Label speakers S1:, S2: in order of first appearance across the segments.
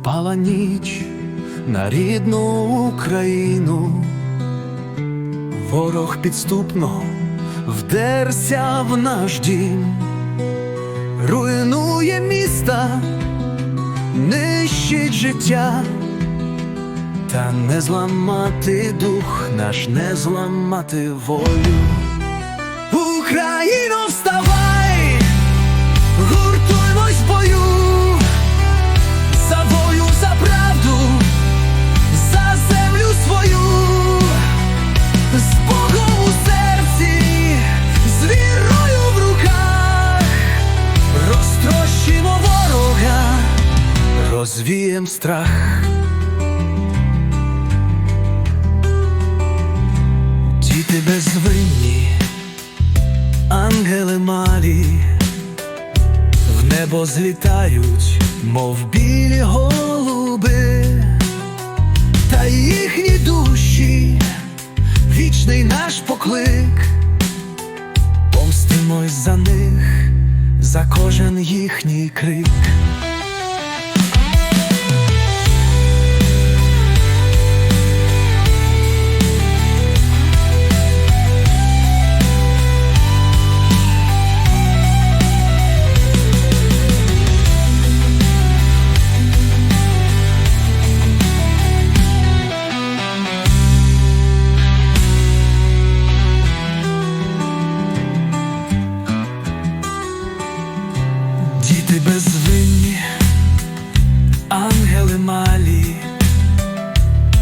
S1: впала ніч на рідну Україну, ворог підступно вдерся в наш дім, руйнує міста, нищить життя, та не зламати дух наш, не зламати волю. Україно, вставай, розвієм страх. Діти безвинні, ангели малі, в небо злітають, мов білі голуби, та їхні душі, вічний наш поклик, помстимось за них, за кожен їхній крик. Безвинні, ангели малі,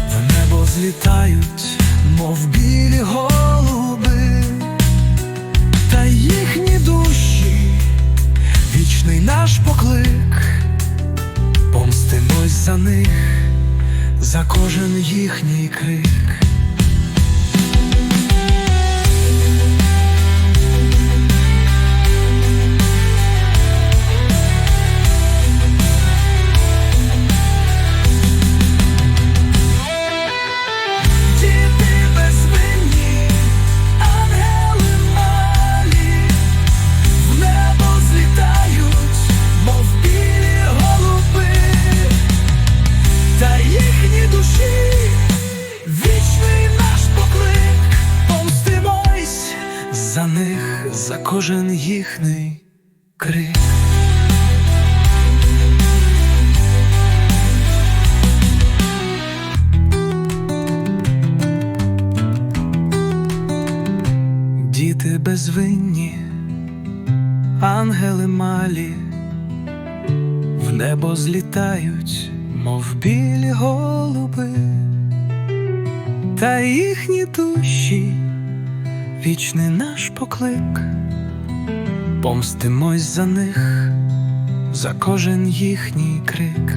S1: в небо злітають, мов білі голуби, та їхні душі, вічний наш поклик, помстимось за них, за кожен їхній крик. Кожен їхній крик. Діти безвинні, ангели малі, в небо злітають, мов білі голуби, та їхні душі, вічний наш поклик, помстимось за них, за кожен їхній крик.